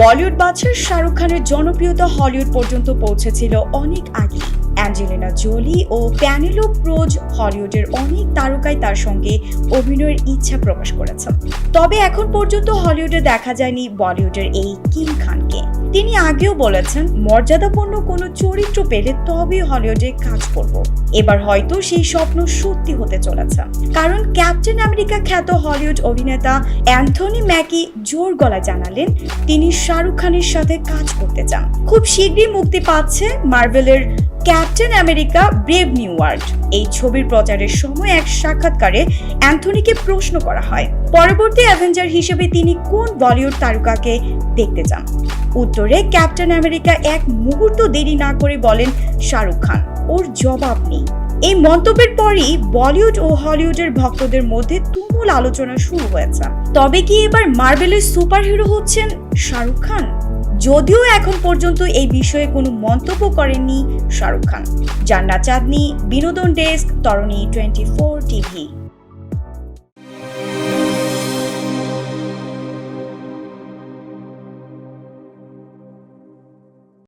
বলিউড বাদশাহ শাহরুখ খানের জনপ্রিয়তা হলিউড পর্যন্ত পৌঁছেছিল অনেক আগে অ্যাঞ্জেলিনা জোলি ও প্যানেলো ক্রোজ হলিউডের অনেক তারকাই তার সঙ্গে অভিনয়ের ইচ্ছা প্রকাশ করেছে তবে এখন পর্যন্ত হলিউডে দেখা যায়নি বলিউডের এই কিং খানকে তিনি আগেও বলেছেন, মর্যাদাপূর্ণ কোনো চরিত্র পেলে তবেই হলিউডে কাজ করব। এবার হয়তো সেই স্বপ্ন সত্যি হতে চলেছে। কারণ ক্যাপ্টেন আমেরিকা খ্যাত হলিউড অভিনেতা অ্যান্থনি ম্যাকি জোর গলায় জানালেন, তিনি শাহরুখ খানের সাথে কাজ করতে চান। খুব শীঘ্রই মুক্তি পাচ্ছে মার্ভেলের Captain America brave new world. এই ছবির প্রচারের সময় এক সাক্ষাৎকারে অ্যান্থনিকে প্রশ্ন করা হয়, পরবর্তী অ্যাভেঞ্জার হিসেবে তিনি কোন বলিউড তারকাকে দেখতে চান? উত্তরে ক্যাপ্টেন আমেরিকা এক মুহূর্ত দেরি না করে বলেন, শাহরুখ খান, ওর জবাব নেই। এই মন্তব্যের পরই বলিউড ও হলিউডের ভক্তদের মধ্যে তুমুল আলোচনা শুরু হয়েছে। তবে কি এবার মার্বেলের সুপারহিরো হচ্ছেন শাহরুখ খান? যদিও এখন পর্যন্ত এই বিষয়ে কোনো মন্তব্য করেননি শাহরুখ খান। জান্নাত চাঁদনি, বিনোদন ডেস্ক, তরণী টোয়েন্টি ফোর টিভি।